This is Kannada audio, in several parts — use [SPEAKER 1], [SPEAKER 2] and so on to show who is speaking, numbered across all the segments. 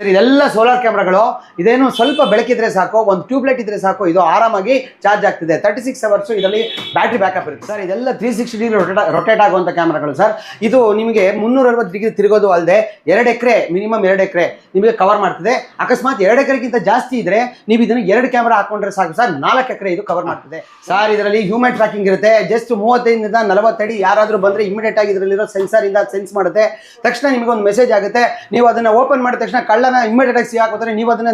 [SPEAKER 1] ಸರ್, ಇದೆಲ್ಲ ಸೋಲಾರ್ ಕ್ಯಾಮ್ರಾಗಳು ಇದೇನು ಸ್ವಲ್ಪ ಬೆಳಕಿದ್ರೆ ಸಾಕು, ಒಂದು ಟ್ಯೂಬ್ಲೈಟ್ ಇದ್ರೆ ಸಾಕು, ಇದು ಆರಾಮಾಗಿ ಚಾರ್ಜ್ ಆಗ್ತಿದೆ. ತರ್ಟಿ ಸಿಕ್ಸ್ ಅವರ್ಸ್ ಇದರಲ್ಲಿ ಬ್ಯಾಟ್ರಿ ಬ್ಯಾಕಪ್ ಇರುತ್ತೆ. ಸರ್, ಇದೆಲ್ಲ three sixty degree rotate rotate ಆಗುವಂಥ ಕ್ಯಾಮ್ರಾಗಳು ಸರ್. ಇದು ನಿಮಗೆ ಮುನ್ನೂರ ಅರವತ್ತು ಡಿಗ್ರಿ ತಿರುಗೋದು ಅಲ್ಲದೆ ಎರಡು ಎಕರೆ ಮಿನಿಮಮ್ ಎರಡು ಎಕರೆ ನಿಮಗೆ ಕವರ್ ಮಾಡ್ತದೆ. ಅಕಸ್ಮಾತ್ ಎರಡು ಎಕರೆಗಿಂತ ಜಾಸ್ತಿ ಇದ್ರೆ ನೀವು ಇದನ್ನು ಎರಡು ಕ್ಯಾಮ್ರಾ ಹಾಕೊಂಡ್ರೆ ಸಾಕು, ಸರ್. ನಾಲ್ಕು ಎಕರೆ ಇದು ಕವರ್ ಮಾಡ್ತದೆ. ಸರ್, ಇದರಲ್ಲಿ ಹ್ಯೂಮನ್ ಟ್ರ್ಯಾಕಿಂಗ್ ಇರುತ್ತೆ. ಜಸ್ಟ್ ಮೂವತ್ತೈದರಿಂದ ನಲವತ್ತಡಿ ಯಾರಾದರೂ ಬಂದರೆ ಇಮಿಡಿಯೇಟ್ ಆಗಿ ಇದರಲ್ಲಿರೋ ಸೆನ್ಸರ್ ಇಂದ ಸೆನ್ಸ್ ಮಾಡುತ್ತೆ. ತಕ್ಷಣ ನಿಮಗೆ ಒಂದು ಮೆಸೇಜ್ ಆಗುತ್ತೆ. ನೀವು ಅದನ್ನ ಓಪನ್ ಮಾಡಿದ ತಕ್ಷಣ ಕಳ್ಳನ ಇಮಿಡಿಯೇಟ್ ಆಗಿ ಸಿಗಾಕೋತಾರೆ ನೀವು ಅದನ್ನ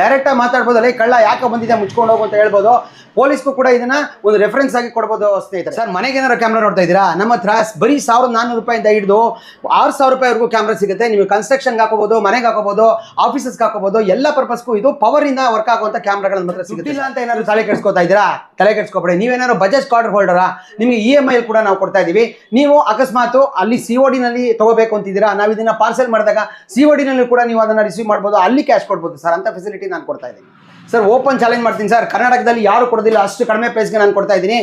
[SPEAKER 1] ಡೈರೆಕ್ಟ್ ಆಗಿ ಮಾತಾಡ್ಬೋದು. ಅಲ್ಲೇ ಕಳ್ಳ ಯಾಕೆ ಬಂದಿದೆ ಮುಚ್ಕೊಂಡು ಹೋಗು ಅಂತ ಹೇಳ್ಬೋದು. ಪೊಲೀಸ್ಗೂ ಕೂಡ ಇದನ್ನ ಒಂದು ರೆಫರೆನ್ಸ್ ಆಗಿ ಕೊಡ್ಬೋದು ಸ್ನೇಹಿತರೆ. ಸರ್ ಮನೆಗೆ ಏನಾರು ಕ್ಯಾಮ್ರಾ ನೋಡ್ತಾ ಇದ್ದೀರಾ? ನಮ್ಮ ಹತ್ರ ಬರೀ ಸಾವಿರದ ನಾನ್ನೂರು ರೂಪಾಯಿಂದ ಹಿಡಿದು ಆರು ಸಾವಿರ ರೂಪಾಯಿವರೆಗೂ ಕ್ಯಾಮ್ರಾ ಸಿಗುತ್ತೆ. ನೀವು ಕನ್ಸ್ಟ್ರಕ್ಷನ್ ಹಾಕೋಬಹುದು ಮನೆಗೆ ಹಾಕೋಬಹುದು ಆಫೀಸಸ್ಗೆ ಹಾಕೋಬಹುದು ಎಲ್ಲ ಪರ್ಪಸ್ಗೂ ಇದು ಪವರ್ ಇಂದ ವರ್ಕ್ ಆಗುವಂತ ಕ್ಯಾಮ್ರಾಗಳ ಮಾತ್ರ ಸಿಗುತ್ತೆ. ಇಲ್ಲ ಅಂತ ಏನಾದ್ರು ತಲೆ ಕೆಡ್ಸ್ಕೊತಾ ಇದ್ದೀರಾ? ತಲೆ ಕೆಡ್ಸ್ಕೊಬೇಡಿ. ನೀವೇನಾದ್ರು ಬಜೆಟ್ ಕಾರ್ಡ್ ಹೋಲ್ಡರಾ ನಿಮಗೆ ಇ ಎಂ ಐ ಕೂಡ ನಾವು ಕೊಡ್ತಾ ಇದೀವಿ ನೀವು ಅಕಸ್ಮಾತ್ ಅಲ್ಲಿ ಸಿ ಒ ಡಿನಲ್ಲಿ ತಗೋಬೇಕು ಅಂತಿದ್ದೀರಾ? ನಾವು ಇದನ್ನ ಪಾರ್ಸೆಲ್ ಮಾಡಿದಾಗ ಸಿ ಒ ಡಿನಲ್ಲಿ ಕೂಡ ನೀವು ಅದನ್ನ ರಿಸೀವ್ ಮಾಡ್ಬೋದು ಅಲ್ಲಿ ಕ್ಯಾಶ್ ಕೊಡ್ಬೋದು ಸರ್ ಅಂತ ಫೆಸಿಲಿಟಿ ನಾನು ಕೊಡ್ತಾ ಇದ್ದೀನಿ. ಸರ್ ಓಪನ್ ಚಾಲೆಂಜ್ ಮಾಡ್ತೀನಿ ಸರ್. ಕರ್ನಾಟಕದಲ್ಲಿ ಯಾರು ಕೊಡೋದಿಲ್ಲ ಅಷ್ಟು ಕಡಿಮೆ ಪ್ರೈಸ್ಗೆ ನಾನು ಕೊಡ್ತಾ ಇದ್ದೀನಿ.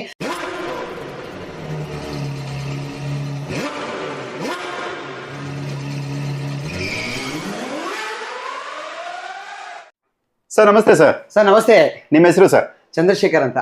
[SPEAKER 2] ಸರ್ ನಮಸ್ತೆ ಸರ್.
[SPEAKER 1] ಸರ್ ನಮಸ್ತೆ.
[SPEAKER 2] ನಿಮ್ಮ ಹೆಸರು ಸರ್?
[SPEAKER 1] ಚಂದ್ರಶೇಖರ್ ಅಂತ.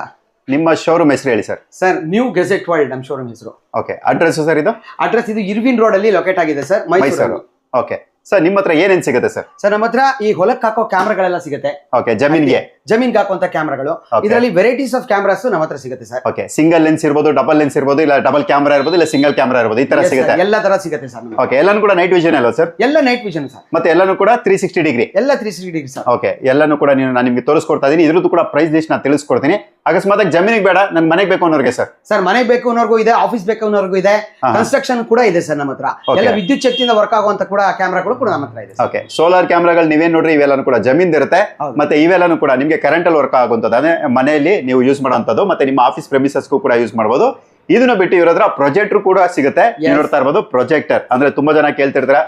[SPEAKER 2] ನಿಮ್ಮ ಶೋರೂಮ್ ಹೆಸರು ಹೇಳಿ sir.
[SPEAKER 1] Sir new gadget world ನಮ್ಮ ಶೋರೂಮ್ ಹೆಸರು.
[SPEAKER 2] ಓಕೆ ಅಡ್ರೆಸ್ ಸರ್ ಇದು?
[SPEAKER 1] ಅಡ್ರೆಸ್ ಇದು ಇರ್ವಿನ್ ರೋಡ್ ಅಲ್ಲಿ ಲೊಕೇಟ್ ಆಗಿದೆ sir Mysuru
[SPEAKER 2] Mysuru. Okay sir ನಿಮ್ಮ ಹತ್ರ ಏನೇನು ಸಿಗುತ್ತೆ ಸರ್
[SPEAKER 1] ಸರ್ ನಮ್ಮ ಹತ್ರ ಈ ಹೊಲಕ್ಕೆ ಹಾಕೋ ಕ್ಯಾಮ್ರಾಗಳೆಲ್ಲ ಸಿಗುತ್ತೆ.
[SPEAKER 2] ಓಕೆ ಜಮೀನ್ಗೆ?
[SPEAKER 1] ಜಮೀನ್ಗೆ ಹಾಕುವಂತ ಕ್ಯಾಮ್ರಾಗಳು.
[SPEAKER 2] Okay.
[SPEAKER 1] ಇದರಲ್ಲಿ ವೆರೈಟೀಸ್ ಆಫ್ ಕ್ಯಾಮ್ರಾಸ್ ನಮ್ಮ ಹತ್ರ ಸಿಗುತ್ತೆ ಸರ್
[SPEAKER 2] ಓಕೆ ಸಿಂಗಲ್ ಲೆನ್ಸ್ ಇರ್ಬೋದು ಡಬಲ್ ಲೆನ್ಸ್ ಇರ್ಬೋದು ಇಲ್ಲ ಡಬಲ್ ಕ್ಯಾಮ್ರಾ ಇರ್ಬೋದು ಇಲ್ಲ ಸಿಂಗಲ್ ಕ್ಯಾಮ್ರಾ ಇರ್ಬೋದು ಈ ತರ
[SPEAKER 1] Yes, sir.
[SPEAKER 2] ಸಿಗುತ್ತೆ?
[SPEAKER 1] ಎಲ್ಲ ತರ ಸಿಗುತ್ತೆ ಸರ್ ನಮಗೆ.
[SPEAKER 2] ಓಕೆ ಎಲ್ಲಾನು ಕೂಡ ನೈಟ್ ವಿಷನ್ ಅಲ್ವಾ ಸರ್
[SPEAKER 1] ಎಲ್ಲ ನೈಟ್ ವಿಷನ್ ಸರ್
[SPEAKER 2] ಮತ್ತೆ ಎಲ್ಲಾನು ಕೂಡ ತ್ರೀ ಸಿಕ್ಸ್ಟಿ ಡಿಗ್ರಿ
[SPEAKER 1] ಎಲ್ಲ three sixty degree sir
[SPEAKER 2] okay ಎಲ್ಲಾನು ಕೂಡ ನೀವು ನಾನು ನಿಮಗೆ ತೋರಿಸ್ಕೊಡ್ತಾ ಇದೀನಿ. ಇದ್ರದ್ದು ಕೂಡ ಪ್ರೈಸ್ ಲಿಸ್ಟ್ ನಾನು ತಿಳಿಸ್ಕೊಡ್ತೀನಿ. ಅಕಸ್ಮಾತ್ ಜಮೀನಿಗೆ ಬೇಡ ನನ್ ಮನೆಗೆ ಬೇಕು ಅನ್ನೋರ್ಗೆ ಸರ್.
[SPEAKER 1] ಸರ್ ಮನೆಗೆ ಬೇಕು ಅನ್ನೋರ್ಗೂ ಇದೆ ಆಫೀಸ್ ಬೇಕು ಅನ್ನೋರ್ಗೂ ಇದೆ ಕನ್ಸ್ಟ್ರಕ್ಷನ್ ಕೂಡ ಇದೆ ಸರ್ ನಮ್ಮ ಹತ್ರ. ಎಲ್ಲ ವಿದ್ಯುತ್ ಶಕ್ತಿಯಿಂದ ವರ್ಕ್ ಆಗುವಂತ ಕೂಡ ಕ್ಯಾಮ್ರಾಗಳು ಕೂಡ ನಮ್ಮ ಹತ್ರ ಇದೆ
[SPEAKER 2] ಓಕೆ ಸೋಲಾರ್ ಕ್ಯಾಮ್ರಾಗಳು ನೀವೇನ್ ನೋಡ್ರಿ ಇವೆಲ್ಲಾನು ಕೂಡ ಜಮೀನ್ ಇರುತ್ತೆ ಮತ್ತೆ ಇವೆಲ್ಲಾನು ಕೂಡ ನಿಮಗೆ ಕರೆಂಟ್ ಅಲ್ಲಿ ವರ್ಕ್ ಆಗುವಂತದ್ದು ಅಂದ್ರೆ ಮನೆಯಲ್ಲಿ ನೀವು ಯೂಸ್ ಮಾಡುವಂತದ್ದು ಮತ್ತೆ ನಿಮ್ಮ ಆಫೀಸ್ ಪ್ರೆಮಿಸಸ್ಗೂ ಕೂಡ ಯೂಸ್ ಮಾಡಬಹುದು ಇದನ್ನ ಬಿಟ್ಟು ಇವ್ರ ಪ್ರೊಜೆಕ್ಟರ್ ಕೂಡ ಸಿಗುತ್ತೆ. ನೋಡ್ತಾ ಇರಬಹುದು ಪ್ರೊಜೆಕ್ಟರ್ ಅಂದ್ರೆ ತುಂಬಾ ಜನ ಕೇಳ್ತಿರ್ತಾರೆ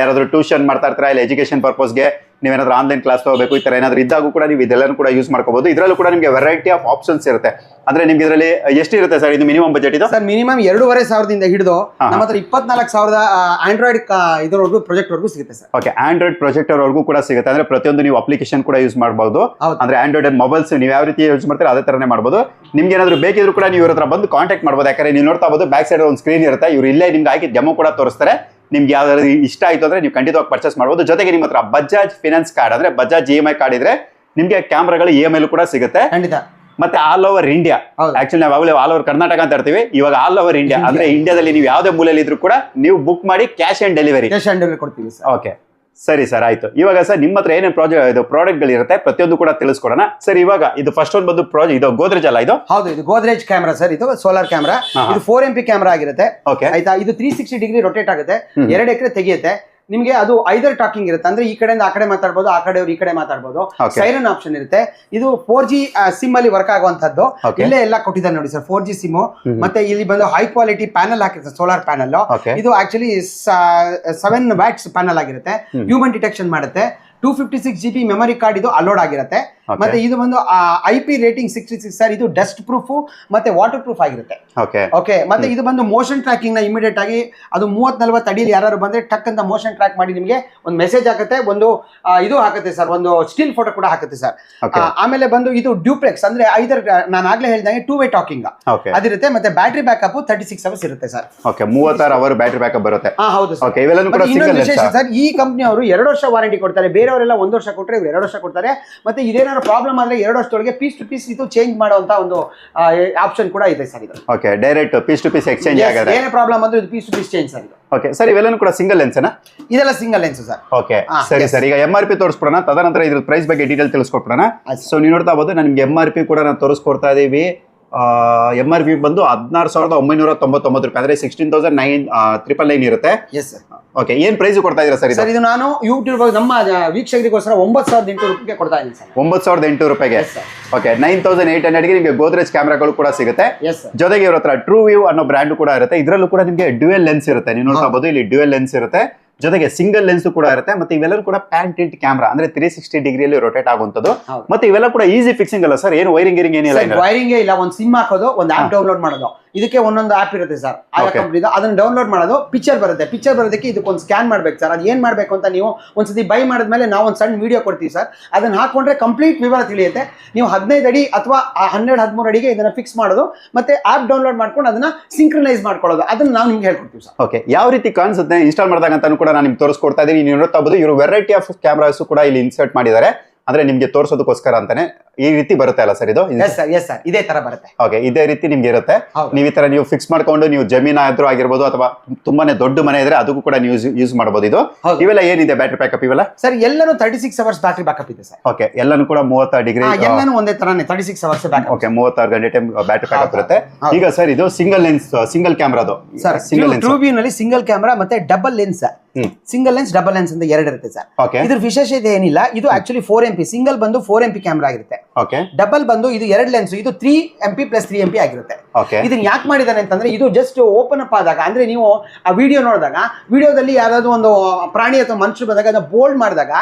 [SPEAKER 2] ಯಾರಾದ್ರೂ ಟ್ಯೂಷನ್ ಮಾಡ್ತಾ ಇರ್ತಾರೆ ಇಲ್ಲ ಎಜುಕೇಶನ್ ಪರ್ಪಸ್ಗೆ ನೀವೇನಾದ್ರೂ ಆನ್ಲೈನ್ ಕ್ಲಾಸ್ ತಗೋಬೇಕು ಈ ತರ ಏನಾದ್ರು ಇದ್ದಾಗೂ ಕೂಡ ನೀವು ಇದೆಲ್ಲನೂ ಕೂಡ ಯೂಸ್ ಮಾಡ್ಕೋಬಹುದು ಇದರಲ್ಲೂ ಕೂಡ ನಿಮಗೆ ವೆರೈಟಿ ಆಫ್ ಆಪ್ಷನ್ಸ್ ಇರುತ್ತೆ. ಅಂದ್ರೆ ನಿಮ್ಗೆ ಇದರಲ್ಲಿ ಎಷ್ಟು ಇರುತ್ತೆ ಸರ್ ಇದು ಮಿನಿಮಮ್ ಬಜೆಟ್ ಇದು?
[SPEAKER 1] ಸರ್ ಮಿನಿಮಮ್ ಎರಡೂವರೆ ಸಾವಿರದಿಂದ ಹಿಡಿದು. ನಮ್ಮ ಹತ್ರ ಇಪ್ಪತ್ನಾಲ್ಕು ಸಾವಿರದ ಆಂಡ್ರಾಯ್ಡ್ ಇದರವರೆಗೂ ಪ್ರೊಜೆಕ್ಟ್ ವರೆಗೂ ಸಿಗುತ್ತೆ ಸರ್
[SPEAKER 2] ಓಕೆ ಆಂಡ್ರಾಯ್ಡ್ ಪ್ರೊಜೆಕ್ಟ್ ವರ್ಗೂ ಕೂಡ ಸಿಗುತ್ತೆ. ಅಂದ್ರೆ ಪ್ರತಿಯೊಂದು ನೀವು ಅಪ್ಲಿಕೇಶನ್ ಕೂಡ ಯೂಸ್ ಮಾಡಬಹುದು ಅಂದ್ರೆ ಆಂಡ್ರಾಯ್ಡ್ ಮೊಬೈಲ್ಸ್ ನೀವು ಯಾವ ರೀತಿ ಯೂಸ್ ಮಾಡ್ತೀರಾ ಅದೇ ತರನೇ ಮಾಡಬಹುದು ನಿಮ್ಗೆ ಏನಾದ್ರು ಬೇಕಿದ್ರು ಕೂಡ ನೀವು ಇವ್ರ ಹತ್ರ ಬಂದು ಕಾಂಟ್ಯಾಕ್ಟ್ ಮಾಡಬಹುದು ಯಾಕಂದ್ರೆ ನೀವು ನೋಡ್ತಾ ಬ್ಯಾಕ್ ಸೈಡ್ ಒಂದು ಸ್ಕ್ರೀನ್ ಇರುತ್ತೆ. ಇವ್ರು ಇಲ್ಲೇ ನಿಮ್ಗೆ ಹಾಕಿ ಡೆಮೋ ಕೂಡ ತೋರಿಸ್ತಾರೆ. ನಿಮ್ಗೆ ಯಾವ್ದಾದ್ರು ಇಷ್ಟ ಆಯ್ತು ಅಂದ್ರೆ ನೀವು ಖಂಡಿತವಾಗಿ ಪರ್ಚೇಸ್ ಮಾಡ್ಬೋದು. ಜೊತೆಗೆ ನಿಮ್ಮ ಹತ್ರ ಬಜಾಜ್ ಫಿನಾನ್ಸ್ ಕಾರ್ಡ್ ಅಂದ್ರೆ Bajaj E M I card ಇದ್ರೆ ನಿಮ್ಗೆ ಕ್ಯಾಮ್ರಾಗಳು ಇ ಎಂ ಐಲು ಕೂಡ ಸಿಗುತ್ತೆ.
[SPEAKER 1] ಖಂಡಿತ.
[SPEAKER 2] ಮತ್ತೆ ಆಲ್ ಓವರ್ ಇಂಡಿಯಾ. ಆಕ್ಚುಲಿ ನಾವು ಆಲ್ ಓವರ್ ಕರ್ನಾಟಕ ಅಂತ ಇರ್ತೀವಿ. ಇವಾಗ ಆಲ್ ಓವರ್ ಇಂಡಿಯಾ. ಅಂದ್ರೆ ಇಂಡಿಯಾದಲ್ಲಿ ನೀವು ಯಾವುದೇ ಮೂಲೆಯಲ್ಲಿ ಇದ್ರು ಕೂಡ ನೀವು ಬುಕ್ ಮಾಡಿ cash on delivery
[SPEAKER 1] cash on delivery ಕೊಡ್ತೀವಿ ಸರ್.
[SPEAKER 2] ಓಕೆ ಸರಿ ಸರ್ ಆಯ್ತು. ಇವಾಗ ಸರ್ ನಿಮ್ಮ ಹತ್ರ ಏನೇನು ಪ್ರಾಜೆಕ್ಟ್ ಇದು ಪ್ರಾಡಕ್ಟ್ಗಳಿರುತ್ತೆ ಪ್ರತಿಯೊಂದು ಕೂಡ ತಿಳಿಸ್ಕೊಡೋಣ. ಸರ್ ಇವಾಗ ಇದು ಫಸ್ಟ್ ಒಂದು ಬಂದು ಪ್ರಾಜೆಕ್ಟ್ ಇದು ಗೋದ್ರೇಜ್ ಅಲ್ಲ ಇದು?
[SPEAKER 1] ಹೌದು ಇದು ಗೋದ್ರೇಜ್ ಕ್ಯಾಮರಾ ಸರ್ ಇದು ಸೋಲಾರ್ ಕ್ಯಾಮ್ರಾ. ಇದು ಫೋರ್ ಎಂ ಪಿ ಕ್ಯಾಮ್ರಾ ಆಗಿರುತ್ತೆ.
[SPEAKER 2] ಓಕೆ
[SPEAKER 1] ಆಯ್ತಾ? ಇದು ತ್ರೀ ಸಿಕ್ಸ್ಟಿ ಡಿಗ್ರಿ ರೊಟೇಟ್ ಆಗುತ್ತೆ. ಎರಡು ಎಕರೆ ತೆಗೆಯುತ್ತೆ. ನಿಮಗೆ ಅದು ಐದರ್ ಟಾಕಿಂಗ್ ಇರುತ್ತೆ. ಅಂದ್ರೆ ಈ ಕಡೆಯಿಂದ ಆ ಕಡೆ ಮಾತಾಡ್ಬೋದು ಆ ಕಡೆಯವ್ರು ಈ ಕಡೆ ಮಾತಾಡ್ಬೋದು. ಸೈರನ್ ಆಪ್ಷನ್ ಇರುತ್ತೆ. ಇದು ಫೋರ್ ಜಿ ಸಿಮ್ ಅಲ್ಲಿ ವರ್ಕ್ ಆಗುವಂತದ್ದು. ಇಲ್ಲೇ ಎಲ್ಲ ಕೊಟ್ಟಿದ್ದಾರೆ ನೋಡಿ ಸರ್ ಫೋರ್ ಜಿ ಸಿಮ್ ಮತ್ತೆ ಇಲ್ಲಿ ಬಂದು ಹೈ ಕ್ವಾಲಿಟಿ ಪ್ಯಾನಲ್ ಹಾಕಿರುತ್ತೆ ಸೋಲಾರ್ ಪ್ಯಾನಲ್ ಇದು ಆಕ್ಚುಲಿ ಸೆವೆನ್ ವ್ಯಾಟ್ಸ್ ಪ್ಯಾನಲ್ ಆಗಿರುತ್ತೆ. ಹ್ಯೂಮನ್ ಡಿಟೆಕ್ಷನ್ ಮಾಡುತ್ತೆ. Two fifty six G B memory card ಇದು ಅಲೋಡ್ ಆಗಿರುತ್ತೆ. ಮತ್ತೆ ಇದು ಬಂದು I P rating sixty six sir ಇದು ಡಸ್ಟ್ ಪ್ರೂಫ್ ಮತ್ತೆ ವಾಟರ್ ಪ್ರೂಫ್ ಆಗಿರುತ್ತೆ
[SPEAKER 2] ಓಕೆ
[SPEAKER 1] ಮತ್ತೆ ಇದು ಬಂದು ಮೋಷನ್ ಟ್ರ್ಯಾಕಿಂಗ್ನ ಇಮಿಡಿಯೇಟ್ ಆಗಿ ಅದು ಮೂವತ್ ನಲ್ವತ್ತು ಅಡಿಯಲ್ಲಿ ಯಾರು ಬಂದ್ರೆ ಟಕ್ ಅಂತ ಮೋಷನ್ ಟ್ರ್ಯಾಕ್ ಮಾಡಿ ನಿಮಗೆ ಒಂದು ಮೆಸೇಜ್ ಆಗುತ್ತೆ ಒಂದು ಇದು ಹಾಕುತ್ತೆ ಸರ್ ಒಂದು ಸ್ಟಿಲ್ ಫೋಟೋ ಕೂಡ ಹಾಕುತ್ತೆ ಸರ್ ಆಮೇಲೆ ಬಂದು ಇದು ಡ್ಯೂಪ್ಲೆಕ್ಸ್ ಅಂದ್ರೆ ಐದರ್ ನಾನು ಆಗ್ಲೇ ಹೇಳಿದಂಗೆ ಟೂ ವೇ ಟಾಕಿಂಗ್ ಅದಿರುತ್ತೆ ಮತ್ತೆ battery backup thirty six hours ಇರುತ್ತೆ ಸರ್
[SPEAKER 2] ಓಕೆ ಮೂವತ್ತಾರು ಅವರ್ ಬ್ಯಾಟ್ರಿ ಬ್ಯಾಕಪ್ ಬರುತ್ತೆ.
[SPEAKER 1] ಹಾ ಹೌದು ಸರ್ ಈ ಕಂಪ್ನಿ ಅವರು ಎರಡು ವರ್ಷ ವಾರಂಟಿ ಕೊಡ್ತಾರೆ ಬೇರೆಯವರೆಲ್ಲ ಒಂದು ವರ್ಷ ಕೊಟ್ಟರೆ ಇವರು ಎರಡು ವರ್ಷ ಕೊಡ್ತಾರೆ ಮತ್ತೆ ಇದೇನಾದ್ರು ಪ್ರಾಬ್ಲಮ್ ಆದ್ರೆ ಎರಡು ವರ್ಷದೊಳಗೆ ಪೀಸ್ ಟು ಪೀಸ್ ಇದು ಚೇಂಜ್ ಮಾಡುವಂತ ಒಂದು ಆಪ್ಷನ್ ಕೂಡ ಇದೆ ಸರ್ ಇದು.
[SPEAKER 2] Okay direct piece to piece exchange ಆಗುತ್ತೆ
[SPEAKER 1] ಏನೇ ಪ್ರಾಬ್ಲಮ್ ಅಂದ್ರೆ ಇದು piece to piece change sir ಇದು.
[SPEAKER 2] ಓಕೆ ಸರ್ ಇವೆಲ್ಲನೂ ಕೂಡ ಸಿಂಗಲ್ ಲೆನ್ಸ್ನಾ
[SPEAKER 1] ಇದೆಲ್ಲ ಸಿಂಗಲ್ ಲೆನ್ಸ್ ಸರ್.
[SPEAKER 2] ಓಕೆ ಸರಿ. ಸರ್ ಈಗ ಎಂ ಆರ್ ಪಿ ತೋರಿಸ್ಬಿಡೋಣ ತದನಂತರ ಇದ್ರ ಪ್ರೈಸ್ ಬಗ್ಗೆ ಡೀಟೇಲ್ ತಿಳಿಸ್ಕೊಟ್ಬಿಡೋಣ. ಸೊ ನೀವು ನೋಡ್ತಾ ಹೋದ್ರೆ ನಾನು ಎಂ ಎಂ ಆರ್ ಪಿ ಕೂಡ ನಾನು ತೋರಿಸ್ಕೊಡ್ತಾ ಇದೀವಿ. ಎಂ ಆರ್ ಪಿ ಬಂದು ಹದಿನಾರು ಸಾವಿರದ ಒಂಬೈನೂರ ತೊಂಬತ್ತೊಂಬತ್ತು ರೂಪಾಯಿ. ಅಂದ್ರೆ sixteen thousand nine triple nine ಇರುತ್ತೆ.
[SPEAKER 1] ಎಸ್ ಸರ್
[SPEAKER 2] ಓಕೆ ಏನ್ ಪ್ರೈಸ್ ಕೊಡ್ತಾ ಇದ್ದೀರಾ ಸರ್ ಇದು?
[SPEAKER 1] ಸರ್ ಇದು ನಾನು ಯೂಟ್ಯೂಬ್ ನಮ್ಮ ವೀಕ್ಷಕರಿಗೋಸ್ಕರ ಒಂಬತ್ತು ಸಾವಿರದ ಎಂಟು ರೂಪಾಯಿಗೆ ಕೊಡ್ತಾ ಇದ್ದೀನಿ ಸರ್
[SPEAKER 2] ಒಂಬತ್ತು ಸಾವಿರದ ಎಂಟು ರೂಪಾಯಿಗೆ? ಓಕೆ ನೈನ್ ತೌಸಂಡ್ ಏಟ್ ಹಂಡ್ರೆಡ್ಗೆ ನಿಮಗೆ ಗೋದ್ರೇಜ್ ಕ್ಯಾಮ್ರಾಗಳು ಕೂಡ ಸಿಗುತ್ತೆ. ಜೊತೆಗೆ ಇವ್ರ ಹತ್ರ ಟ್ರೂ ವ್ಯೂ ಅನ್ನೋ ಬ್ರ್ಯಾಂಡ್ ಕೂಡ ಇರುತ್ತೆ. ಇದರಲ್ಲೂ ಕೂಡ ನಿಮಗೆ ಡ್ಯುಯಲ್ ಲೆನ್ಸ್ ಇರುತ್ತೆ. ನೀವು ನೋಡ್ಕೋಬಹುದು ಇಲ್ಲಿ ಡ್ಯುಯಲ್ ಲೆನ್ಸ್ ಇರುತ್ತೆ. ಜೊತೆಗೆ ಸಿಂಗಲ್ ಲೆನ್ಸ್ ಕೂಡ ಇರುತ್ತೆ ಮತ್ತೆ ಇವೆಲ್ಲರೂ ಕೂಡ ಪ್ಯಾನ್ ಟಿಲ್ಟ್ ಕ್ಯಾಮ್ರಾ ಅಂದ್ರೆ ತ್ರೀ ಸಿಕ್ಸ್ಟಿ ಡಿಗ್ರಿಯಲ್ಲಿ ರೊಟೇಟ್ ಆಗುವಂತದ್ದು ಮತ್ತೆ ಇವೆಲ್ಲ ಕೂಡ ಈಸಿ ಫಿಕ್ಸಿಂಗ್ ಅಲ್ಲ ಸರ್ ಏನು ವೈರಿಂಗ್ ಗಿರಿಂಗ್ ಏನಿಲ್ಲ
[SPEAKER 1] ವೈರಿಂಗ್ ಇಲ್ಲ ಒಂದು ಸಿಮ್ ಹಾಕೋದು ಒಂದು ಆಪ್ ಡೌನ್ಲೋಡ್ ಮಾಡೋದು. ಇದಕ್ಕೆ ಒಂದೊಂದು ಆಪ್ ಇರುತ್ತೆ ಸರ್ ಆಯಾ. ಕಂಪ್ನಿದು ಅದನ್ನ ಡೌನ್ಲೋಡ್ ಮಾಡೋದು ಪಿಕ್ಚರ್ ಬರುತ್ತೆ. ಪಿಕ್ಚರ್ ಬರೋದಕ್ಕೆ ಇದಕ್ಕೊಂದು ಸ್ಕ್ಯಾನ್ ಮಾಡ್ಬೇಕು ಸರ್ ಅದು ಏನ್ ಮಾಡ್ಬೇಕು ಅಂತ ನೀವು ಒಂದ್ಸತಿ ಬೈ ಮಾಡಿದ್ಮೇಲೆ ನಾವು ಒಂದು ಸಣ್ಣ ವಿಡಿಯೋ ಕೊಡ್ತೀವಿ ಸರ್ ಅದನ್ನ ಹಾಕೊಂಡ್ರೆ ಕಂಪ್ಲೀಟ್ ವಿವರ ತಿಳಿಯುತ್ತೆ. ನೀವು ಹದಿನೈದು ಅಡಿ ಅಥವಾ ಹನ್ನೆರಡು ಹದಿಮೂರು ಅಡಿಗೆ ಇದನ್ನ ಫಿಕ್ಸ್ ಮಾಡೋದು. ಮತ್ತೆ ಆಪ್ ಡೌನ್ಲೋಡ್ ಮಾಡ್ಕೊಂಡು ಅದನ್ನ ಸಿಂಕ್ರನೈಸ್ ಮಾಡ್ಕೊಳ್ಳೋದು. ಅದನ್ನ ನಾವು ನಿಮ್ಗೆ ಹೇಳ್ಕೊಡ್ತೀವಿ ಸರ್
[SPEAKER 2] ಓಕೆ ಯಾವ ರೀತಿ ಕಾಣಿಸುತ್ತೆ? ಇನ್ಸ್ಟಾಲ್ ಮಾಡಿದಾಗ ಅಂತ ಕೂಡ ನಾನು ನಿಮ್ಗೆ ತೋರಿಸ್ಕೊಡ್ತಾ ಇದ್ದೀನಿ. ನೀವು ನೋಡ್ತಾ ಇವರು ವೆರೈಟಿ ಆಫ್ ಕ್ಯಾಮ್ರಾಸ್ ಕೂಡ ಇಲ್ಲಿ ಇನ್ಸರ್ಟ್ ಮಾಡಿದ್ದಾರೆ. ಅಂದ್ರೆ ನಿಮ್ಗೆ ತೋರಿಸೋದಕ್ಕೋಸ್ಕರ ಅಂತಾನೆ ಈ ರೀತಿ ಬರುತ್ತೆ ಅಲ್ಲ ಸರ್ ಇದು
[SPEAKER 1] ಎಸ್ ಸರ್ ಎಸ್ ಸರ್ ಇದೇ ತರ ಬರುತ್ತೆ
[SPEAKER 2] ಓಕೆ ಇದೇ ರೀತಿ ನಿಮ್ಗೆ ಇರುತ್ತೆ
[SPEAKER 1] ಹೌದು.
[SPEAKER 2] ನೀವು ಈ ತರ ನೀವು ಫಿಕ್ಸ್ ಮಾಡ್ಕೊಂಡು ನೀವು ಜಮೀನ್ ಆದ್ರೂ ಆಗಿರ್ಬೋದು ಅಥವಾ ತುಂಬಾನೇ ದೊಡ್ಡ ಮನೆ ಇದ್ರೆ ಅದಕ್ಕೂ ಕೂಡ ನೀವು ಯೂಸ್ ಮಾಡಬಹುದು ಇದು
[SPEAKER 1] ಹೌದು.
[SPEAKER 2] ಇವೆಲ್ಲ ಏನಿದೆ ಬ್ಯಾಟ್ರಿ ಬ್ಯಾಕಪ್ ಇವೆಲ್ಲ
[SPEAKER 1] ಸರ್ ಎಲ್ಲರೂ thirty six hours battery backup ಇದೆ ಸರ್
[SPEAKER 2] ಓಕೆ ಎಲ್ಲಾನು ಕೂಡ ಮೂವತ್ತ ಡಿಗ್ರಿ
[SPEAKER 1] ಎಲ್ಲಾನು ಒಂದೇ ತರಾನೇ thirty six hours backup
[SPEAKER 2] okay ಮೂವತ್ತಾರು ಗಂಟೆ ಟೈಮ್ ಬ್ಯಾಟ್ರಿ ಬ್ಯಾಕಪ್
[SPEAKER 1] ಹೌದು.
[SPEAKER 2] ಇರುತ್ತೆ
[SPEAKER 1] ಹೌದು.
[SPEAKER 2] ಈಗ ಸರ್ ಇದು single lens single ಕ್ಯಾಮ್ರಾದು
[SPEAKER 1] sir
[SPEAKER 2] single lens
[SPEAKER 1] true view single camera ಮತ್ತೆ double lens. Single lens double lens ಅಂತ ಎರಡು ಇರುತ್ತೆ ಸರ್. ಇದ್ರ ವಿಶೇಷತೆ ಏನಿಲ್ಲ ಇದು actually four M P single ಬಂದು ಫೋರ್ ಎಂ ಪಿ ಕ್ಯಾಮ್ರಾ ಆಗಿರುತ್ತೆ ಡಬಲ್ ಬಂದು ಇದು ಎರಡು ಲೆನ್ಸ್ ಇದು three M P plus three M P ಆಗಿರುತ್ತೆ ಇದನ್ನ ಯಾಕೆ ಮಾಡಿದಾನೆ ಅಂತಂದ್ರೆ ಇದು ಜಸ್ಟ್ ಓಪನ್ ಅಪ್ ಆದಾಗ ಅಂದ್ರೆ ನೀವು ಆ ವಿಡಿಯೋ ನೋಡಿದಾಗ ವಿಡಿಯೋದಲ್ಲಿ ಯಾವ್ದಾದ್ರು ಒಂದು ಪ್ರಾಣಿ ಅಥವಾ ಮನುಷ್ಯರು ಬಂದಾಗ ಅದನ್ನ ಬೋಲ್ಡ್ ಮಾಡಿದಾಗ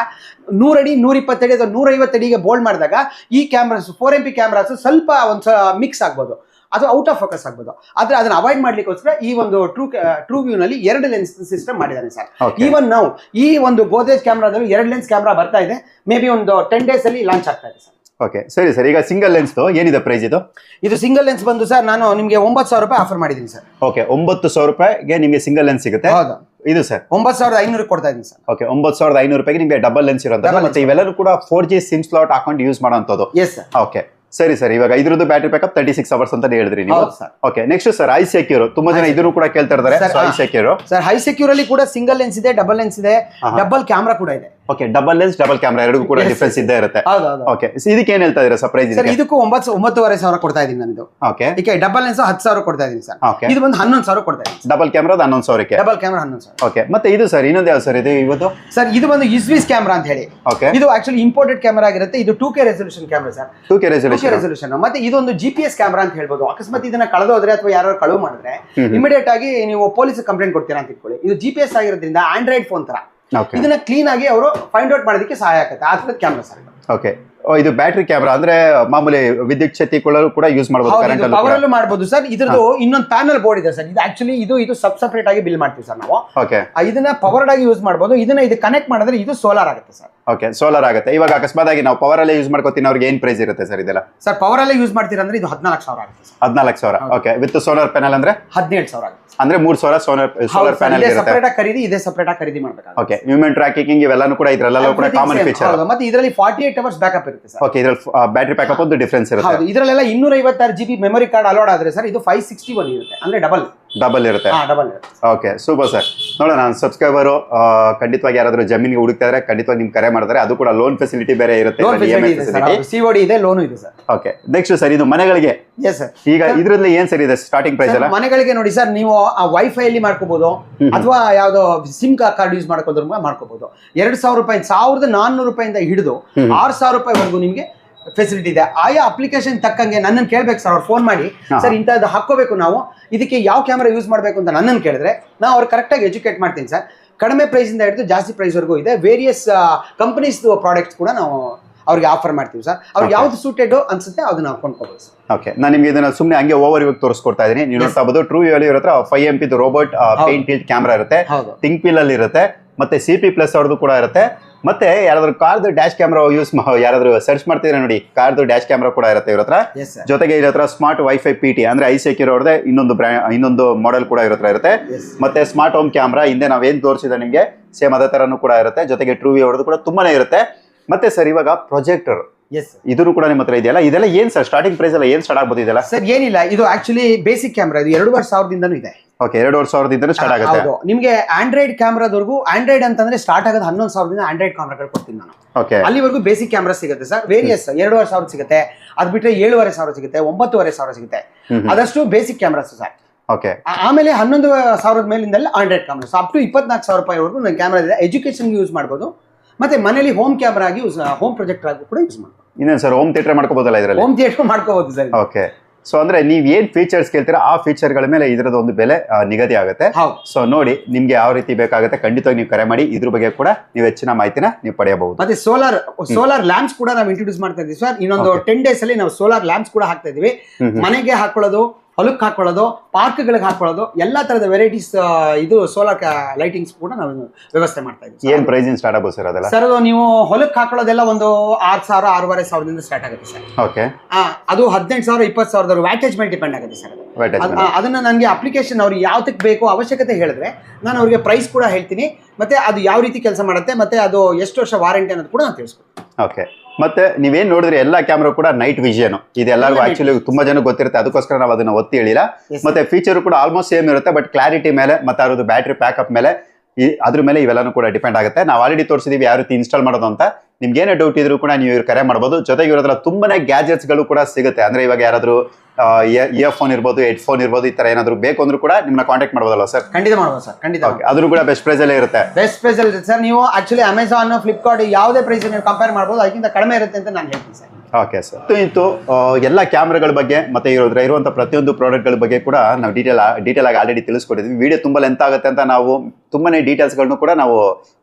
[SPEAKER 1] ನೂರಡಿ ನೂರ ಇಪ್ಪತ್ತಡಿ ಅಥವಾ ನೂರ ಅಡಿಗೆ ಬೋಲ್ಡ್ ಮಾಡಿದಾಗ ಈ cameras four M P cameras ಸ್ವಲ್ಪ ಒಂದು ಮಿಕ್ಸ್ ಆಗ್ಬೋದು. ಅದು ಔಟ್ ಆಫ್ ಫೋಕಸ್ ಆಗ್ಬೋದು. ಆದ್ರೆ ಅದನ್ನ ಅವಾಯ್ಡ್ ಮಾಡ್ಲಿಕ್ಕೋಸ್ಕರ ಈ ಒಂದು ಟ್ರೂ ಟ್ರೂ ವ್ಯೂ ನಲ್ಲಿ ಎರಡು ಲೆನ್ಸ್ ಸಿಸ್ಟಮ್ ಮಾಡಿದ್ದಾನೆ ಸರ್. ಈವನ್ ನಾವು ಈ ಒಂದು ಗೋದ್ರೇಜ್ ಕ್ಯಾಮ್ರಾದಲ್ಲಿ ಎರಡು ಲೆನ್ಸ್ ಕ್ಯಾಮ್ರಾ ಬರ್ತಾ ಇದೆ. ಮೇ ಬಿ ಒಂದು ಟೆನ್ ಡೇಸ್ ಅಲ್ಲಿ ಲಾಂಚ್ ಆಗ್ತಾ ಇದೆ ಸರ್.
[SPEAKER 2] ಓಕೆ ಸರಿ ಸರ್ ಈಗ ಸಿಂಗಲ್ ಲೆನ್ಸ್ ಏನಿದೆ ಪ್ರೈಸ್ ಇದು?
[SPEAKER 1] ಇದು ಸಿಂಗಲ್ ಲೆನ್ಸ್ ಬಂದು ಸರ್ ನಾನು ನಿಮಗೆ ಒಂಬತ್ತು ಸಾವಿರ ರೂಪಾಯಿ ಆಫರ್ ಮಾಡಿದ್ದೀನಿ ಸರ್.
[SPEAKER 2] ಓಕೆ ಒಂಬತ್ತು ಸಾವಿರ ರೂಪಾಯಿಗೆ ನಿಮಗೆ ಸಿಂಗಲ್ ಲೆನ್ಸ್ ಸಿಗುತ್ತೆ?
[SPEAKER 1] ಹೌದು.
[SPEAKER 2] ಇದು ಸರ್?
[SPEAKER 1] ಒಂಬತ್ತು ಸಾವಿರದ ಐನೂರು ಕೊಡ್ತಾ ಇದ್ದೀನಿ ಸರ್.
[SPEAKER 2] ಓಕೆ ಒಂಬತ್ತು ಸಾವಿರದ ಐನೂರು ರೂಪಾಯಿಗೆ ನಿಮಗೆ ಡಬಲ್ ಲೆನ್ಸ್
[SPEAKER 1] ಇರೋದು
[SPEAKER 2] ಮತ್ತೆ ಇವೆಲ್ಲರೂ ಕೂಡ ಫೋರ್ ಜಿ ಸಿಮ್ ಸ್ಲಾಟ್ ಹಾಕೊಂಡು ಯೂಸ್ ಮಾಡೋಂಥದ್ದು
[SPEAKER 1] ಎಸ್ ಸರ್
[SPEAKER 2] ಓಕೆ ಸರಿ ಸರ್. ಇವಾಗ ಇದ್ರದ್ದು battery backup thirty six hours ಅಂತ ಹೇಳಿದ್ರಿ ನೀವು.
[SPEAKER 1] ಹೌದು sir.
[SPEAKER 2] Okay next sir I secure ತುಂಬಾ ಜನ
[SPEAKER 1] ಇದ್ರು
[SPEAKER 2] ಇದನ್ನು ಕೂಡ ಕೇಳ್ತಾ ಇದ್ದಾರೆ.
[SPEAKER 1] Sir
[SPEAKER 2] I secure
[SPEAKER 1] sir high secure ಅಲ್ಲಿ ಕೂಡ ಸಿಂಗಲ್ ಲೆನ್ಸ್ ಇದೆ ಡಬಲ್ ಲೆನ್ಸ್ ಇದೆ ಡಬಲ್ ಕ್ಯಾಮ್ರಾ ಕೂಡ ಇದೆ.
[SPEAKER 2] Okay double lens double camera ಎರಡೂ ಕೂಡ ಡಿಫ್ರೆನ್ಸ್. ಇದ್ದೇ ಇರುತ್ತೆ.
[SPEAKER 1] ಹೌದು ಹೌದು
[SPEAKER 2] ಓಕೆ ಇದಕ್ಕೆ ಏನ್ ಹೇಳ್ತಾ ಇದೀರಾ ಸರ್ ಪ್ರೈಸ್
[SPEAKER 1] ಸರ್ ಇದಕ್ಕೂ? ಒಂಬತ್ತು ಒಂಬತ್ತುವರೆ ಸಾವಿರ ಕೊಡ್ತಾ ಇದೀನಿ ನಾನು
[SPEAKER 2] ಓಕೆ
[SPEAKER 1] ಈಗ ಡಬಲ್ ಲೆನ್ಸ್ ಹತ್ತು ಸಾವಿರ ಕೊಡ್ತಾ ಇದೀನಿ ಸರ್
[SPEAKER 2] ಓಕೆ
[SPEAKER 1] ಇದು ಒಂದು ಹನ್ನೊಂದು ಸಾವಿರ ಕೊಡ್ತಾ ಇದ್ದೀನಿ
[SPEAKER 2] ಡಬಲ್ ಕ್ಯಾಮ್ರಾದ ಹನ್ನೊಂದು ಸಾವಿರಕ್ಕೆ?
[SPEAKER 1] ಡಬಲ್ ಕ್ಯಾಮ್ರಾ ಹನ್ನೊಂದು ಸಾವಿರ.
[SPEAKER 2] ಓಕೆ ಮತ್ತೆ ಇದು ಸರ್ ಇನ್ನೊಂದು ಯಾವ ಸರ್ ಇದು ಇವತ್ತು?
[SPEAKER 1] ಸರ್ ಇದು ಒಂದು ಇಸ್ವಿಸ್ ಕ್ಯಾಮ್ರಾ ಅಂತ ಹೇಳಿ.
[SPEAKER 2] ಓಕೆ
[SPEAKER 1] ಇದು ಆಕ್ಚುಲಿ ಇಂಪೋರ್ಟೆಡ್ ಕ್ಯಾಮ್ರಾ ಆಗಿರುತ್ತೆ. ಇದು two K resolution camera sir
[SPEAKER 2] two K resolution
[SPEAKER 1] resolution ಮತ್ತೆ ಇದೊಂದು ಜಿ ಪಿ ಎಸ್ ಕ್ಯಾಮ್ರಾ ಅಂತ ಹೇಳ್ಬೋದು. ಅಕಸ್ಮಾತ್ ಇದನ್ನ ಕಳೆದೋದ್ರೆ ಅಥವಾ ಯಾರು ಕಳುವು ಮಾಡಿದ್ರೆ. ಇಮಿಡಿಯೇಟ್ ಆಗಿ ನೀವು ಪೊಲೀಸ್ ಕಂಪ್ಲೇಂಟ್ ಕೊಡ್ತೀರಾ ಅಂತ ಇಟ್ಕೊಳ್ಳಿ. ಇದು ಜಿ ಪಿ ಎಸ್ ಆಗಿರೋದ್ರಿಂದ ಆಂಡ್ರಾಯ್ಡ್ ಫೋನ್ ತರ. ಇದನ್ನ ಕ್ಲೀನ್ ಆಗಿ ಅವರು ಫೈಂಡ್ ಔಟ್ ಮಾಡೋದಕ್ಕೆ ಸಹಾಯ ಆಗುತ್ತೆ. ಆ ಥರದ ಕ್ಯಾಮ್ರಾ ಸರ್
[SPEAKER 2] ಓಕೆ ಇದು ಬ್ಯಾಟ್ರಿ ಕ್ಯಾಮ್ರಾ ಅಂದ್ರೆ ಮಾಮೂಲಿ ವಿದ್ಯುತ್ ಶಕ್ತಿ ಕೂಡ ಯೂಸ್ ಮಾಡಬಹುದು
[SPEAKER 1] ಹೌದು,
[SPEAKER 2] ಕರೆಂಟ್
[SPEAKER 1] ಪವರ್ ಅಲ್ಲೂ ಮಾಡ್ಬೋದು ಸರ್. ಇದ್ರದ್ದು ಇನ್ನೊಂದು ಪ್ಯಾನಲ್ ಬೋರ್ಡ್ ಇದೆ ಸರ್. ಇದು ಆಕ್ಚುಲಿ ಇದು ಇದು ಸಬ್ ಸಪರೇಟ್ ಆಗಿ ಬಿಲ್ ಮಾಡ್ತೀವಿ ಸರ್ ನಾವು.
[SPEAKER 2] ಓಕೆ
[SPEAKER 1] ಇದನ್ನ ಪವರ್ಡ್ ಆಗಿ ಯೂಸ್ ಮಾಡಬಹುದು ಇದನ್ನ ಇದು ಕನೆಕ್ಟ್ ಮಾಡಿದ್ರೆ ಇದು ಸೋಲಾರ್ ಆಗುತ್ತೆ ಸರ್.
[SPEAKER 2] ಓಕೆ ಸೋಲಾರ್ ಆಗುತ್ತೆ. ಇವಾಗ ಅಕಸ್ಮಾತ್ ಆಗಿ ನಾವು ಪವರ್ ಅಲ್ಲೇ ಯೂಸ್ ಮಾಡ್ಕೋತೀನಿ ಅವ್ರಿಗೆ ಏನ್ ಪ್ರೈಸ್ ಇರುತ್ತೆ ಸರ್ ಇದೆಲ್ಲ?
[SPEAKER 1] ಸರ್ ಪವರ್ ಅಲ್ಲೇ ಯೂಸ್ ಮಾಡ್ತೀರಾ ಅಂದ್ರೆ ಇದು ಹದಿನಾಲ್ಕು ಸಾವಿರ ಆಗುತ್ತೆ ಸರ್.
[SPEAKER 2] ಹದಿನಾಲ್ಕು ಸಾವಿರ. ಓಕೆ ವಿತ್ ಸೋಲಾರ್ ಪ್ಯಾನಲ್ ಅಂದ್ರೆ?
[SPEAKER 1] ಹದಿನೇಳು ಸಾವಿರ ಆಗುತ್ತೆ
[SPEAKER 2] ಅಂದ್ರೆ ಮೂರ್ ಸಾವಿರ ಸೋಲಾರ್ ಸೋಲಾರ್ ಪ್ಯಾನಲ್ ಇರುತ್ತೆ.
[SPEAKER 1] ಸಪರೇಟ್ ಆಗಿ ಖರೀದಿ ಇದೇ ಸಪರೇಟ್ ಆಗಿ ಖರೀದಿ ಮಾಡಬೇಕಾಗುತ್ತೆ
[SPEAKER 2] ಓಕೆ ಹ್ಯೂಮನ್ ಟ್ರ್ಯಾಕಿಂಗ್ ಇವೆಲ್ಲಾನು ಕೂಡ ಇದ್ರಲ್ಲೆಲ್ಲ ಕೂಡ ಕಾಮನ್ ಫೀಚರ್
[SPEAKER 1] ಮತ್ತೆ ಇದರಲ್ಲಿ ಫಾರ್ಟಿ ಏಟ್ ಅವರ್ಸ್ ಬ್ಯಾಕಪ್ ಇರುತ್ತೆ ಸರ್.
[SPEAKER 2] ಓಕೆ ಇದ್ರಲ್ಲಿ ಬ್ಯಾಟ್ರಿ ಬ್ಯಾಕಪ್ ಒಂದು ಡಿಫ್ರೆನ್ಸ್ ಇರುತ್ತೆ.
[SPEAKER 1] ಹೌದು ಇದರಲ್ಲೆಲ್ಲ ಇನ್ನೂರ ಐವತ್ತಾರು G B memory card allowed ಆದ್ರೆ ಸರ್ ಇದು ಫೈವ್ ಸಿಕ್ಸ್ಟಿ ಒನ್ ಇರುತ್ತೆ. ಅಂದ್ರೆ ಡಬಲ್
[SPEAKER 2] ಡಬಲ್ ಇರುತ್ತೆ.
[SPEAKER 1] ಡಬಲ್
[SPEAKER 2] ಓಕೆ ಸೂಪರ್ ಸರ್ ನೋಡೋಣ ನಾನು ಸಬ್ಸ್ಕ್ರೈಬರು ಖಂಡಿತವಾಗಿ ಯಾರಾದರೂ ಜಮೀನಿಗೆ ಹುಡುಕ್ತಾ ಇದ್ರೆ ಖಂಡಿತವಾಗಿ ನಿಮ್ಗೆ ಕರೆ ಮಾಡಿದ್ರೆ ಅದು ಕೂಡ ಲೋನ್ ಫೆಸಿಲಿಟಿ ಬೇರೆ ಇರುತ್ತೆ
[SPEAKER 1] ಸಿಒಡಿ ಇದೆ ಲೋನು ಇದೆ ಸರ್
[SPEAKER 2] ಓಕೆ ನೆಕ್ಸ್ಟ್ ಸರ್ ಇದು ಮನೆಗಳಿಗೆ.
[SPEAKER 1] ಎಸ್ ಸರ್
[SPEAKER 2] ಈಗ ಇದ್ರಲ್ಲಿ ಏನ್ ಸರ್ ಇದೆ ಸ್ಟಾರ್ಟಿಂಗ್ ಪ್ರೈಸ್ ಎಲ್ಲ?
[SPEAKER 1] ಮನೆಗಳಿಗೆ ನೋಡಿ ಸರ್ ನೀವು ಆ ವೈಫೈ ಅಲ್ಲಿ ಮಾಡ್ಕೋಬಹುದು ಅಥವಾ ಯಾವ್ದೋ ಸಿಮ್ ಕಾರ್ಡ್ ಯೂಸ್ ಮಾಡ್ಕೋದ್ರ ಮಾಡ್ಕೋಬಹುದು ಎರಡ್ ಸಾವಿರ ರೂಪಾಯಿ ಸಾವಿರದ ನಾನ್ನೂರು ರೂಪಾಯಿಂದ ಹಿಡಿದು
[SPEAKER 2] ಆರ್
[SPEAKER 1] ಆರು ಸಾವಿರ ರೂಪಾಯಿವರೆಗೂ ನಿಮಗೆ ಫೆಸಿಲಿಟಿ ಇದೆ. ಆಯಾ ಅಪ್ಲಿಕೇಶನ್ ತಕ್ಕಂಗೆ ನನ್ನನ್ನು ಕೇಳ್ಬೇಕು ಸರ್ ಅವ್ರು ಫೋನ್ ಮಾಡಿ ಸರ್ ಇಂಥದ್ದು ಹಾಕೋಬೇಕು ನಾವು ಇದಕ್ಕೆ ಯಾವ ಕ್ಯಾಮ್ರಾ ಯೂಸ್ ಮಾಡಬೇಕು ಅಂತ ನನ್ನನ್ನು ಕೇಳಿದ್ರೆ ನಾವು ಅವ್ರು ಕರೆಕ್ಟಾಗಿ ಎಜುಕೇಟ್ ಮಾಡ್ತೀನಿ ಸರ್. ಕಡಿಮೆ ಪ್ರೈಸಿಂದ ಹಿಡಿದು ಜಾಸ್ತಿ ಪ್ರೈಸ್ವರೆಗೂ ಇದೆ. ವೇರಿಯಸ್ ಕಂಪನೀಸ್ ಪ್ರಾಡಕ್ಟ್ಸ್ ಕೂಡ ನಾವು ಅವ್ರಿಗೆ ಆಫರ್ ಮಾಡ್ತೀವಿ ಸರ್. ಅವ್ರಿಗೆ. ಯಾವ್ದು ಸೂಟೆಡ್ ಅನ್ಸುತ್ತೆ ಅದನ್ನ ನಾವು ಕೊಂಡ್ಕೋಬೋದು ಸರ್.
[SPEAKER 2] ಓಕೆ ನಾನು ನಿಮಗೆ ಇದನ್ನ ಸುಮ್ಮನೆ ಹಂಗೆ ಓವರ್ ಇವಾಗ ತೋರಿಸ್ಕೊಡ್ತಾ ಇದೀನಿ ನೀವು ನೋಡ್ತಾ ಬೋದು ಟ್ರೂ ವ್ಯಾಲಿ ಇವ್ರ ಹತ್ರ ಫೈವ್ ಎಂ ಪಿದು ರೋಬೋಟ್ ಪೇಂಟ್ ಕ್ಯಾಮ್ರಾ ಇರುತ್ತೆ. ಥಿಂಕ್ ಪಿಲ್ ಅಲ್ಲಿ ಇರುತ್ತೆ. ಮತ್ತೆ ಸಿ ಪಿ ಪ್ಲಸ್ ಅವ್ರದ್ದು ಕೂಡ ಇರುತ್ತೆ. ಮತ್ತೆ ಯಾರಾದ್ರೂ ಕಾರ್ದು ಡ್ಯಾಶ್ ಕ್ಯಾಮ್ರಾ ಯೂಸ್ ಯಾರಾದ್ರೂ ಸರ್ಚ್ ಮಾಡ್ತಿದ್ರೆ ನೋಡಿ ಕಾರ್ದು ಡ್ಯಾಶ್ ಕ್ಯಾಮ್ರಾ ಕೂಡ ಇರುತ್ತೆ ಇವ್ರ ಹತ್ರ ಜೊತೆಗೆ ಇದ್ರ ಹತ್ರ ಸ್ಮಾರ್ಟ್ ವೈಫೈ ಪಿ ಟಿ ಅಂದ್ರೆ ಐ ಸೆಕ್ಯೂರ್ ಅವ್ರದೇ ಇನ್ನೊಂದು ಬ್ರ್ಯಾಂಡ್ ಇನ್ನೊಂದು ಮಾಡೆಲ್ ಕೂಡ ಇವ್ರ ಹತ್ರ ಇರುತ್ತೆ ಮತ್ತೆ ಸ್ಮಾರ್ಟ್ ಹೋಮ್ ಕ್ಯಾಮ್ರಾ ಹಿಂದೆ ನಾವೇನ್ ತೋರಿಸಿದ ನಿಮಗೆ ಸೇಮ್ ಅದೇ ತರನು ಕೂಡ ಇರುತ್ತೆ. ಜೊತೆಗೆ ಟ್ರೂ ವಿ ಅವ್ರದ್ದು ಕೂಡ ತುಂಬಾನೇ ಇರುತ್ತೆ. ಮತ್ತೆ ಸರ್ ಇವಾಗ ಪ್ರೊಜೆಕ್ಟರ್
[SPEAKER 1] ಎಸ್
[SPEAKER 2] ಇದನ್ನು ಕೂಡ ನಿಮ್ಮ ಹತ್ರ ಇದೆಯಲ್ಲ? ಇದೆಲ್ಲ ಏನ್ ಸರ್ ಸ್ಟಾರ್ಟಿಂಗ್ ಪ್ರೈಸ್ ಎಲ್ಲ ಏನ್ ಸ್ಟಾರ್ಟ್ ಆಗ್ಬೋದು ಇದೆಲ್ಲ
[SPEAKER 1] ಸರ್ ಏನಿಲ್ಲ. ಇದು ಆಕ್ಚುಲಿ ಬೇಸಿಕ್ ಕ್ಯಾಮ್ರಾ ಇದು ಎರಡೂವರೆ ಸಾವಿರದಿಂದನೂ ಇದೆ.
[SPEAKER 2] ಓಕೆ ಎರಡೂವರೆ ಸಾವಿರದಿಂದ ಸ್ಟಾರ್ಟ್ ಆಗುತ್ತೆ.
[SPEAKER 1] ಹೌದು. ನಿಮಗೆ ಆಂಡ್ರಾಯ್ಡ್ ಕ್ಯಾಮ್ರಾದವರೆಗೂ ಆಂಡ್ರಾಯ್ಡ್ ಅಂತಂದ್ರೆ ಸ್ಟಾರ್ಟ್ ಆಗೋದು ಹನ್ನೊಂದು ಸಾವಿರದಿಂದ ಆಂಡ್ರಾಯ್ಡ್ ಕ್ಯಾಮ್ರಾಗಳು ಕೊಡ್ತೀನಿ ನಾನು.
[SPEAKER 2] ಓಕೆ
[SPEAKER 1] ಅಲ್ಲಿವರೆಗೂ ಬೇಸಿಕ್ ಕ್ಯಾಮ್ರಾ ಸಿಗುತ್ತೆ ಸರ್ ವೇರಿಯಸ್ ಎರಡೂವರೆ ಸಾವಿರ ಸಿಗುತ್ತೆ. ಅದ್ ಬಿಟ್ಟರೆ ಏಳುವರೆ ಸಾವಿರ ಸಿಗುತ್ತೆ ಒಂಬತ್ತುವರೆ ಸಾವಿರ ಸಿಗುತ್ತೆ. ಅದಷ್ಟು ಬೇಸಿಕ್ ಕ್ಯಾಮ್ರಾಸ್ ಸರ್
[SPEAKER 2] ಓಕೆ
[SPEAKER 1] ಆಮೇಲೆ ಹನ್ನೊಂದು ಸಾವಿರದ ಮೇಲಿಂದ ಆಂಡ್ರಾಯ್ಡ್ ಕ್ಯಾಮ್ರಾಸ್ ಅಪ್ ಟು ಇಪ್ಪತ್ನಾಲ್ಕು ಸಾವಿರ ರೂಪಾಯಿವರೆಗೂ ನನ್ನ ಕ್ಯಾಮ್ರಾ ಇದೆ. ಎಜುಕೇಶನ್ ಯೂಸ್ ಮಾಡ್ಬೋದು. ಮತ್ತೆ ಮನೇಲಿ ಹೋಮ್ ಕ್ಯಾಮ್ರಾ ಆಗಿ ಯೂಸ್ ಹೋಮ್ ಪ್ರೊಜೆಕ್ಟರ್ ಆಗಿ ಕೂಡ ಯೂಸ್ ಮಾಡ್ಬೋದು.
[SPEAKER 2] ಇನ್ನೇನು ಸರ್ ಹೋಮ್ ಥಿಯೇಟರ್ ಮಾಡ್ಕೋಬೋದಲ್ಲ ಇದರಲ್ಲಿ?
[SPEAKER 1] ಹೋಮ್ ಥಿಯೇಟರ್ ಮಾಡ್ಕೋಬಹುದು ಸರ್
[SPEAKER 2] ಓಕೆ ಸೊ ಅಂದ್ರೆ ನೀವ್ ಏನ್ ಫೀಚರ್ಸ್ ಕೇಳ್ತೀರಾ ಆ ಫೀಚರ್ಗಳ ಮೇಲೆ ಇದರದ ಒಂದು ಬೆಲೆ ಆ, ನಿಗದಿ ಆಗುತ್ತೆ.
[SPEAKER 1] ಹೌದು.
[SPEAKER 2] ಸೊ ನೋಡಿ ನಿಮ್ಗೆ ಯಾವ ರೀತಿ ಬೇಕಾಗುತ್ತೆ ಖಂಡಿತವಾಗಿ ನೀವು ಕರೆ ಮಾಡಿ. ಇದ್ರ ಬಗ್ಗೆ ಕೂಡ ನೀವು ಹೆಚ್ಚಿನ ಮಾಹಿತಿನ ನೀವು ಪಡೆಯಬಹುದು.
[SPEAKER 1] ಮತ್ತೆ ಸೋಲಾರ್ ಸೋಲಾರ್ ಲ್ಯಾಂಪ್ಸ್ ಕೂಡ ನಾವು ಇಂಟ್ರೊಡ್ಯೂಸ್ ಮಾಡ್ತಾ ಇದೀವಿ ಸರ್ ಇನ್ನೊಂದು. ಟೆನ್ ಡೇಸ್ ಅಲ್ಲಿ ನಾವು ಸೋಲಾರ್ ಲ್ಯಾಂಪ್ಸ್ ಕೂಡ ಹಾಕ್ತಾ ಇದೀವಿ. ಮನೆಗೆ ಹಾಕೊಳ್ಳೋದು ಹೊಲಕ್ಕೆ ಹಾಕೊಳ್ಳೋದು ಪಾರ್ಕ್ಗಳಿಗೆ ಹಾಕೊಳ್ಳೋದು ಎಲ್ಲ ತರದ ವೆರೈಟೀಸ್ ಇದು ಸೋಲಾರ್ ಲೈಟಿಂಗ್ಸ್ ಕೂಡ ನಾವು ವ್ಯವಸ್ಥೆ ಮಾಡ್ತಾ ಇದ್ದೀವಿ.
[SPEAKER 2] ಏನು ಪ್ರೈಸಿಂಗ್ ಸ್ಟಾರ್ಟ್ ಆಗ್ಬೋದು ಸರ್ ಅದೆಲ್ಲ?
[SPEAKER 1] ಸರ್ ನೀವು ಹೊಲಕ್ಕೆ ಹಾಕೊಳ್ಳೋದೆಲ್ಲ ಒಂದು ಆರು ಸಾವಿರ ಆರೂವರೆ ಸಾವಿರದಿಂದ ಸ್ಟಾರ್ಟ್ ಆಗುತ್ತೆ ಸರ್
[SPEAKER 2] ಓಕೆ
[SPEAKER 1] ಆ, ಅದು ಹದಿನೆಂಟು ಸಾವಿರ ಇಪ್ಪತ್ತು ಸಾವಿರದ ವ್ಯಾಟೇಜ್ ಮೇಲೆ ಡಿಪೆಂಡ್ ಆಗುತ್ತೆ ಸರ್ ಅದನ್ನ ನನಗೆ ಅಪ್ಲಿಕೇಶನ್ ಅವ್ರಿಗೆ ಯಾವ್ದಕ್ಕೆ ಬೇಕು ಅವಶ್ಯಕತೆ ಹೇಳಿದ್ರೆ ನಾನು ಅವ್ರಿಗೆ ಪ್ರೈಸ್ ಕೂಡ ಹೇಳ್ತೀನಿ ಮತ್ತೆ ಅದು ಯಾವ ರೀತಿ ಕೆಲಸ ಮಾಡುತ್ತೆ ಮತ್ತೆ ಅದು ಎಷ್ಟು ವರ್ಷ ವಾರಂಟಿ ಅನ್ನೋದು ಕೂಡ ನಾನು ತಿಳಿಸ್ಕೊಡ್ತೀನಿ.
[SPEAKER 2] ಓಕೆ ಮತ್ತೆ ನೀವೇನ್ ನೋಡಿದ್ರೆ ಎಲ್ಲಾ ಕ್ಯಾಮ್ರಾ ಕೂಡ ನೈಟ್ ವಿಷನ್ ಇದು ಎಲ್ಲರಿಗೂ ಆಕ್ಚುಲಿ ತುಂಬಾ ಜನ ಗೊತ್ತಿರುತ್ತೆ ಅದಕ್ಕೋಸ್ಕರ ನಾವು ಅದನ್ನ ಒತ್ತಿ ಹೇಳಿಲ್ಲ. ಮತ್ತೆ ಫೀಚರ್ ಕೂಡ ಆಲ್ಮೋಸ್ಟ್ ಸೇಮ್ ಇರುತ್ತೆ ಬಟ್ ಕ್ಲಾರಿಟಿ ಮೇಲೆ ಮತ್ತೆ ಅದ್ರದ್ದು ಬ್ಯಾಟ್ರಿ ಪ್ಯಾಕಪ್ ಮೇಲೆ ಅದ್ರ ಮೇಲೆ ಇವೆಲ್ಲನೂ ಕೂಡ ಡಿಪೆಂಡ್ ಆಗುತ್ತೆ. ನಾವು ಆಲ್ರೆಡಿ ತೋರಿಸಿದೀವಿ ಯಾವ ರೀತಿ ಇನ್ಸ್ಟಾಲ್ ಮಾಡೋದು ಅಂತ. ನಿಮ್ಗೆ ಏನೇ ಡೌಟ್ ಇದ್ರು ಕೂಡ ನೀವು ಇವ್ರು ಕರೆ ಮಾಡ್ಬೋದು. ಜೊತೆಗೆ ಇರೋದ್ರ ತುಂಬಾನೇ ಗ್ಯಾಜೆಟ್ಸ್ಗಳು ಕೂಡ ಸಿಗುತ್ತೆ. ಅಂದ್ರೆ ಇವಾಗ ಯಾರಾದ್ರೂ ಇಯರ್ ಫೋನ್ ಇರ್ಬೋದು ಹೆಡ್ ಫೋನ್ ಇರ್ಬೋದು ಈ ತರ ಏನಾದ್ರು ಬೇಕು ಅಂದ್ರೂ ಕೂಡ ನಿಮ್ಮನ್ನ ಕಾಂಟ್ಯಾಕ್ಟ್ ಮಾಡ್ಬೋದಲ್ಲ ಸರ್
[SPEAKER 1] ಖಂಡಿತ ಮಾಡ್ಬೋದು ಸರ್ ಖಂಡಿತ
[SPEAKER 2] ಓಕೆ ಅದ್ರೂ ಕೂಡ ಬೆಸ್ಟ್ ಪ್ರೈಸ್ ಅಲ್ಲೇ ಇರುತ್ತೆ.
[SPEAKER 1] ಬೆಸ್ಟ್ ಪ್ರೈಸ್ ಅಲ್ಲಿ ಸರ್ ನೀವು ಆಕ್ಚುಲಿ ಅಮೆಝಾನ್ ಫ್ಲಿಪ್ಕಾರ್ಟ್ ಯಾವುದೇ ಪ್ರೈಸ್ ನೀವು ಕಂಪೇರ್ ಮಾಡ್ಬೋದು ಅದಕ್ಕಿಂತ ಕಡಿಮೆ ಇರುತ್ತೆ ಅಂತ ನಾನು ಹೇಳ್ತೀನಿ ಸರ್
[SPEAKER 2] ಓಕೆ ಸರ್ ಇತ್ತು ಆ, ಎಲ್ಲ ಕ್ಯಾಮ್ರಾಗಳ ಬಗ್ಗೆ ಮತ್ತೆ ಇರೋದ್ರ ಇರುವಂತ ಪ್ರತಿಯೊಂದು ಪ್ರಾಡಕ್ಟ್ಗಳ ಬಗ್ಗೆ ಕೂಡ ನಾವು ಡೀಟೇಲ್ ಡೀಟೇಲ್ ಆಗಿ ಆಲ್ರೆಡಿ ತಿಳಿಸ್ಕೊಟ್ಟಿದ್ವಿ. ವಿಡಿಯೋ ತುಂಬಾ ಲೆಂತ್ ಆಗುತ್ತೆ ಅಂತ ನಾವು ತುಂಬಾನೇ ಡೀಟೇಲ್ಸ್ಗಳನ್ನು ಕೂಡ ನಾವು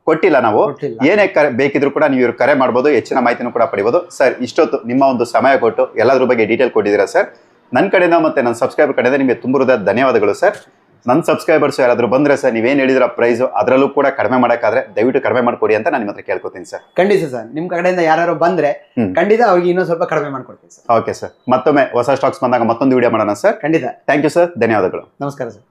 [SPEAKER 2] ಕೊಟ್ಟಿಲ್ಲ ನಾವು. ಏನೇ ಕರೆ ಬೇಕಿದ್ರು ಕೂಡ ನೀವು ಇವ್ರು ಕರೆ ಮಾಡ್ಬೋದು ಹೆಚ್ಚಿನ ಮಾಹಿತಿನೂ ಕೂಡ ಪಡಿಬೋದು. ಸರ್ ಇಷ್ಟೊತ್ತು ನಿಮ್ಮ ಒಂದು ಸಮಯ ಕೊಟ್ಟು ಎಲ್ಲದ್ರ ಬಗ್ಗೆ ಡೀಟೇಲ್ ಕೊಟ್ಟಿದ್ದೀರಾ ಸರ್ ನನ್ನ ಕಡೆಯಿಂದ ಮತ್ತೆ ನನ್ನ ಸಬ್ಸ್ಕ್ರೈಬರ್ ಕಡೆಯಿಂದ ನಿಮಗೆ ತುಂಬ ಹೃದಯ ಧನ್ಯವಾದಗಳು ಸರ್. ನನ್ನ ಸಬ್ಸ್ಕ್ರೈಬರ್ಸ್ ಯಾರಾದರೂ ಬಂದರೆ ಸರ್ ನೀವೇನು ಹೇಳಿದ್ರ ಪ್ರೈಸು ಅದರಲ್ಲೂ ಕೂಡ ಕಡಿಮೆ ಮಾಡೋಕ್ಕಾದ್ರೆ ದಯವಿಟ್ಟು ಕಡಿಮೆ ಮಾಡಿಕೊಡಿ ಅಂತ ನಾನು ನಿಮ್ಮ ಹತ್ರ ಕೇಳ್ಕೊತೀನಿ ಸರ್.
[SPEAKER 1] ಖಂಡಿತ ಸರ್ ನಿಮ್ಮ ಕಡೆಯಿಂದ ಯಾರು ಬಂದರೆ ಖಂಡಿತ ಅವ್ರಿಗೆ ಇನ್ನೂ ಸ್ವಲ್ಪ ಕಡಿಮೆ ಮಾಡಿಕೊಡ್ತೀನಿ ಸರ್.
[SPEAKER 2] ಓಕೆ ಸರ್ ಮತ್ತೊಮ್ಮೆ ಹೊಸ ಸ್ಟಾಕ್ಸ್ ಬಂದಾಗ ಮತ್ತೊಂದು ವಿಡಿಯೋ ಮಾಡೋಣ ಸರ್.
[SPEAKER 1] ಖಂಡಿತ.
[SPEAKER 2] ಥ್ಯಾಂಕ್ ಯು ಸರ್ ಧನ್ಯವಾದಗಳು.
[SPEAKER 1] ನಮಸ್ಕಾರ ಸರ್.